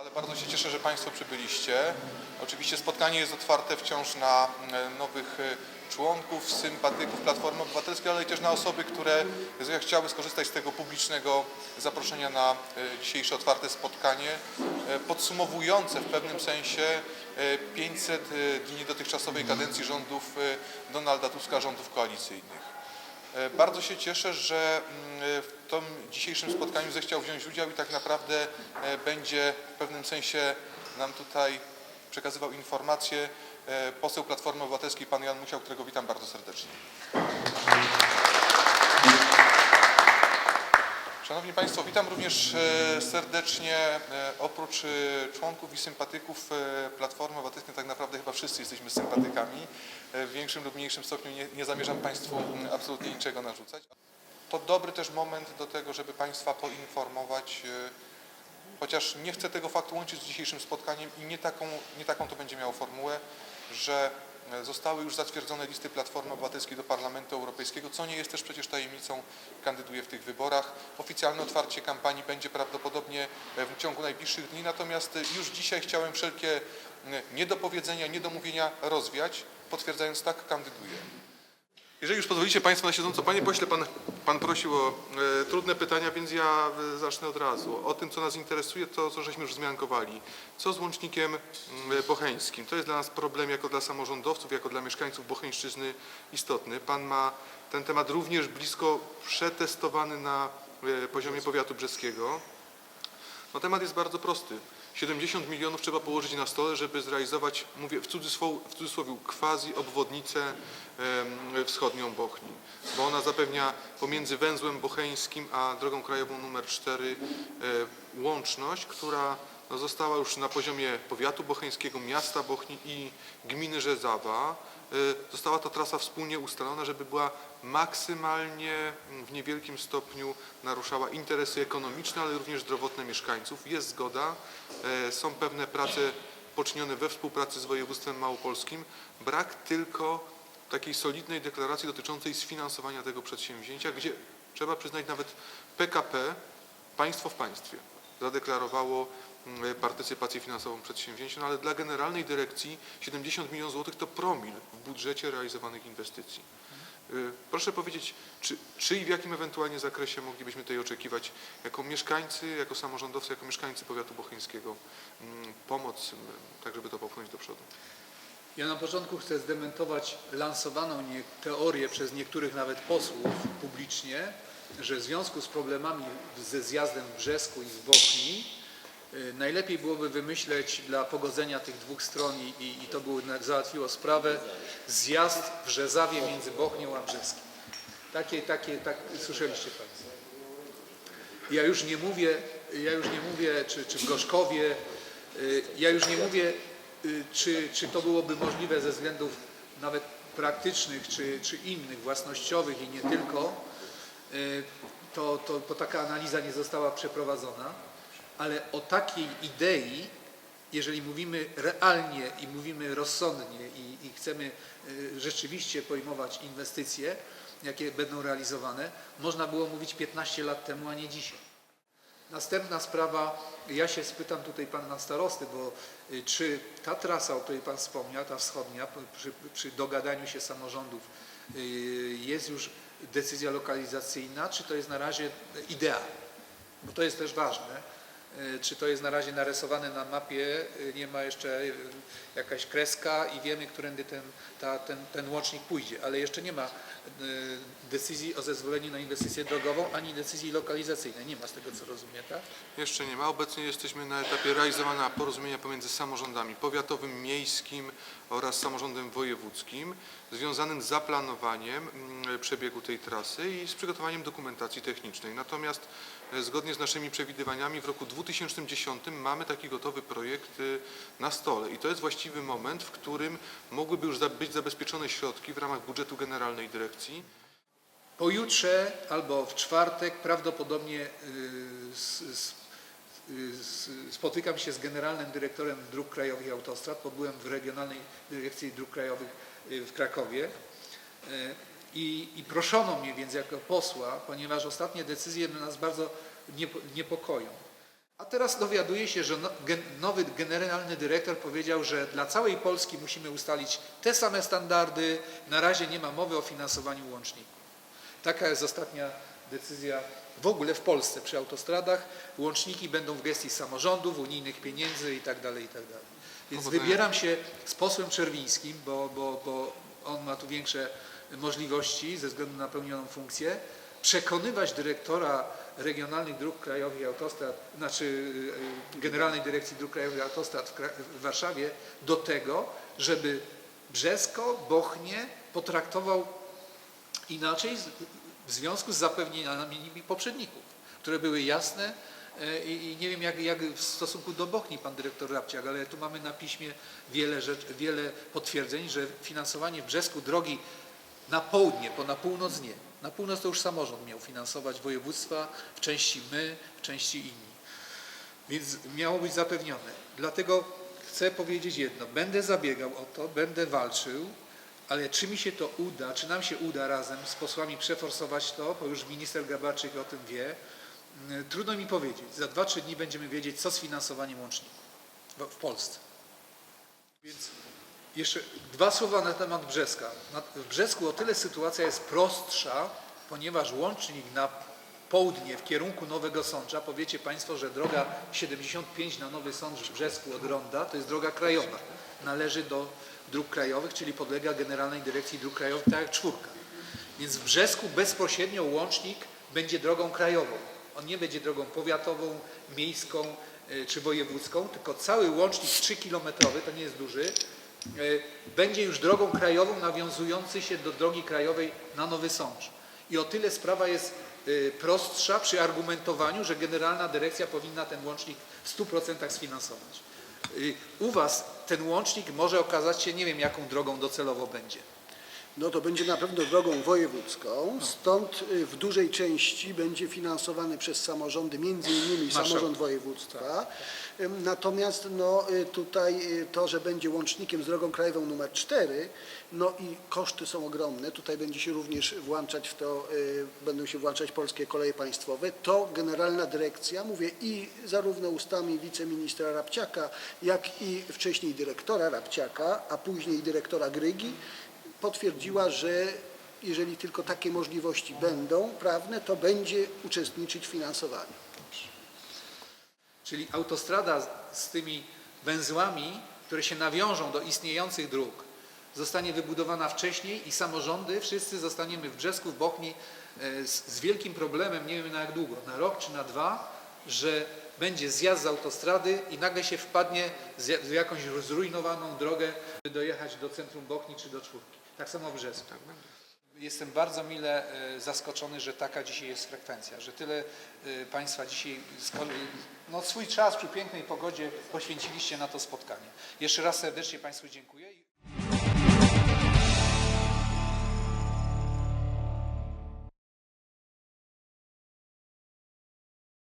Ale bardzo się cieszę, że Państwo przybyliście. Oczywiście spotkanie jest otwarte wciąż na e, nowych e, członków, sympatyków Platformy Obywatelskiej, ale też na osoby, które chciały skorzystać z tego publicznego zaproszenia na e, dzisiejsze otwarte spotkanie, podsumowujące w pewnym sensie e, 500 e, dni dotychczasowej kadencji rządów Donalda Tuska, rządów koalicyjnych. E, Bardzo się cieszę, że mm, w tym dzisiejszym spotkaniu zechciał wziąć udział i tak naprawdę e, będzie w pewnym sensie nam tutaj przekazywał informacje e, poseł Platformy Obywatelskiej, pan Jan Musiał, którego witam bardzo serdecznie. Szanowni Państwo, witam również e, serdecznie e, oprócz e, członków i sympatyków e, Platformy Obywatelskiej, tak naprawdę chyba wszyscy jesteśmy sympatykami. E, W większym lub mniejszym stopniu nie, nie zamierzam Państwu mm, absolutnie niczego narzucać. To dobry też moment do tego, żeby Państwa poinformować, e, chociaż nie chcę tego faktu łączyć z dzisiejszym spotkaniem i nie taką, nie taką to będzie miało formułę, że e, zostały już zatwierdzone listy Platformy Obywatelskiej do Parlamentu Europejskiego, co nie jest też przecież tajemnicą, kandyduje w tych wyborach. Oficjalne otwarcie kampanii będzie prawdopodobnie w ciągu najbliższych dni, natomiast już dzisiaj chciałem wszelkie niedopowiedzenia, niedomówienia rozwiać, potwierdzając tak, kandyduję. Jeżeli już pozwolicie Państwo na siedząco, Panie Pośle, Pan, pan prosił o e, trudne pytania, więc ja e, zacznę od razu. O tym, co nas interesuje, to co żeśmy już wzmiankowali. Co z łącznikiem mm, bocheńskim? To jest dla nas problem jako dla samorządowców, jako dla mieszkańców Bocheńszczyzny istotny. Pan ma ten temat również blisko przetestowany na e, poziomie powiatu brzeskiego. No temat jest bardzo prosty. 70 milionów trzeba położyć na stole, żeby zrealizować, mówię w cudzysłowie, w cudzysłowie quasi obwodnicę wschodnią Bochni, bo ona zapewnia pomiędzy węzłem bocheńskim a drogą krajową numer 4 e, łączność, która no, została już na poziomie powiatu bocheńskiego, miasta Bochni i gminy Rzezawa. E, Została to trasa wspólnie ustalona, żeby była maksymalnie w niewielkim stopniu naruszała interesy ekonomiczne, ale również zdrowotne mieszkańców. Jest zgoda, e, są pewne prace poczynione we współpracy z województwem małopolskim. Brak tylko takiej solidnej deklaracji dotyczącej sfinansowania tego przedsięwzięcia, gdzie trzeba przyznać nawet PKP, państwo w państwie, zadeklarowało mm, partycypację finansową w przedsięwzięciu, no ale dla Generalnej Dyrekcji 70 milionów złotych to promil w budżecie realizowanych inwestycji. Y, Proszę powiedzieć, czy, czy i w jakim ewentualnie zakresie moglibyśmy tutaj oczekiwać jako mieszkańcy, jako samorządowcy, jako mieszkańcy powiatu bocheńskiego mm, pomoc, mm, tak żeby to popchnąć do przodu? Ja na początku chcę zdementować lansowaną nie, teorię przez niektórych nawet posłów publicznie, że w związku z problemami ze zjazdem w Brzesku i w Bochni najlepiej byłoby wymyśleć dla pogodzenia tych dwóch stron i, i to by załatwiło sprawę zjazd w Rzezawie między Bochnią a Brzeskiem. Takie, takie, tak słyszeliście Państwo. Ja już nie mówię, ja już nie mówię, czy, czy w Gorzkowie, y, ja już nie mówię, y, czy, czy to byłoby możliwe ze względów nawet praktycznych, czy, czy innych, własnościowych i nie tylko, y, to, to, to taka analiza nie została przeprowadzona, ale o takiej idei, jeżeli mówimy realnie i mówimy rozsądnie i, i chcemy y, rzeczywiście pojmować inwestycje, jakie będą realizowane, można było mówić 15 lat temu, a nie dzisiaj. Następna sprawa, ja się spytam tutaj pana starosty, bo y, czy ta trasa, o której pan wspomniał, ta wschodnia, przy, przy dogadaniu się samorządów, y, jest już decyzja lokalizacyjna, czy to jest na razie idea? Bo to jest też ważne. Y, Czy to jest na razie narysowane na mapie, y, nie ma jeszcze y, jakaś kreska i wiemy, którędy ten, ta, ten, ten łącznik pójdzie, ale jeszcze nie ma decyzji o zezwoleniu na inwestycję drogową, ani decyzji lokalizacyjnej. Nie ma z tego, co rozumiem, tak? Jeszcze nie ma. Obecnie jesteśmy na etapie realizowania porozumienia pomiędzy samorządami powiatowym, miejskim oraz samorządem wojewódzkim związanym z zaplanowaniem mm, przebiegu tej trasy i z przygotowaniem dokumentacji technicznej. Natomiast e, zgodnie z naszymi przewidywaniami w roku 2010 mamy taki gotowy projekt y, na stole. I to jest właściwy moment, w którym mogłyby już być zabezpieczone środki w ramach budżetu Generalnej Dyrekcji. Pojutrze albo w czwartek prawdopodobnie y, y, spotykam się z generalnym dyrektorem dróg krajowych i autostrad, bo byłem w Regionalnej Dyrekcji Dróg Krajowych w Krakowie. I, i proszono mnie więc jako posła, ponieważ ostatnie decyzje nas bardzo niepo- niepokoją. A teraz dowiaduje się, że no, nowy generalny dyrektor powiedział, że dla całej Polski musimy ustalić te same standardy. Na razie nie ma mowy o finansowaniu łączników. Taka jest ostatnia decyzja w ogóle w Polsce przy autostradach. Łączniki będą w gestii samorządów, unijnych pieniędzy itd. itd. Więc Powodzenia. wybieram się z posłem Czerwińskim, bo, bo, bo on ma tu większe możliwości ze względu na pełnioną funkcję, przekonywać dyrektora regionalnych dróg krajowych autostrad, znaczy y, Generalnej Dyrekcji Dróg Krajowych Autostrad w, w Warszawie do tego, żeby Brzesko, Bochnie potraktował inaczej w związku z zapewnieniami poprzedników, które były jasne e, i, i nie wiem jak, jak w stosunku do Bochni pan dyrektor Rabciak, ale tu mamy na piśmie wiele, rzecz, wiele potwierdzeń, że finansowanie w Brzesku drogi na południe, bo na północ nie. Na północ to już samorząd miał finansować województwa, w części my, w części inni. Więc miało być zapewnione. Dlatego chcę powiedzieć jedno. Będę zabiegał o to, będę walczył, ale czy mi się to uda, czy nam się uda razem z posłami przeforsować to, bo już minister Gabarczyk o tym wie, mm, trudno mi powiedzieć. Za 2-3 dni będziemy wiedzieć, co z finansowaniem łączników w Polsce. Więc jeszcze dwa słowa na temat Brzeska. W Brzesku o tyle sytuacja jest prostsza, ponieważ łącznik na południe w kierunku Nowego Sącza, powiecie Państwo, że droga 75 na Nowy Sącz w Brzesku od Ronda to jest droga krajowa. Należy do dróg krajowych, czyli podlega Generalnej Dyrekcji Dróg Krajowych, tak jak czwórka. Więc w Brzesku bezpośrednio łącznik będzie drogą krajową. On nie będzie drogą powiatową, miejską y, czy wojewódzką, tylko cały łącznik 3-kilometrowy, to nie jest duży, będzie już drogą krajową nawiązujący się do drogi krajowej na Nowy Sącz. I o tyle sprawa jest y, prostsza przy argumentowaniu, że Generalna Dyrekcja powinna ten łącznik w 100% sfinansować. Y, U Was ten łącznik może okazać się, nie wiem jaką drogą docelowo będzie. No to będzie na pewno drogą wojewódzką, stąd y, w dużej części będzie finansowany przez samorządy, między innymi samorząd województwa. Natomiast no, y, tutaj y, to, że będzie łącznikiem z drogą krajową numer 4, no i koszty są ogromne, tutaj będzie się również włączać w to, będą się włączać polskie koleje państwowe, to Generalna Dyrekcja, mówię i zarówno ustami wiceministra Rabciaka, jak i wcześniej dyrektora Rabciaka, a później dyrektora Grygi, potwierdziła, że jeżeli tylko takie możliwości będą prawne, to będzie uczestniczyć w finansowaniu. Czyli autostrada z- tymi węzłami, które się nawiążą do istniejących dróg, zostanie wybudowana wcześniej i samorządy, wszyscy zostaniemy w Brzesku, w Bochni e, z, z wielkim problemem, nie wiem na jak długo, na rok czy na dwa, że będzie zjazd z autostrady i nagle się wpadnie w jakąś zrujnowaną drogę, by dojechać do centrum Bochni czy do czwórki. Tak samo w Brzesku. Jestem bardzo mile e, zaskoczony, że taka dzisiaj jest frekwencja, że tyle e, Państwa dzisiaj no, swój czas przy pięknej pogodzie poświęciliście na to spotkanie. Jeszcze raz serdecznie Państwu dziękuję.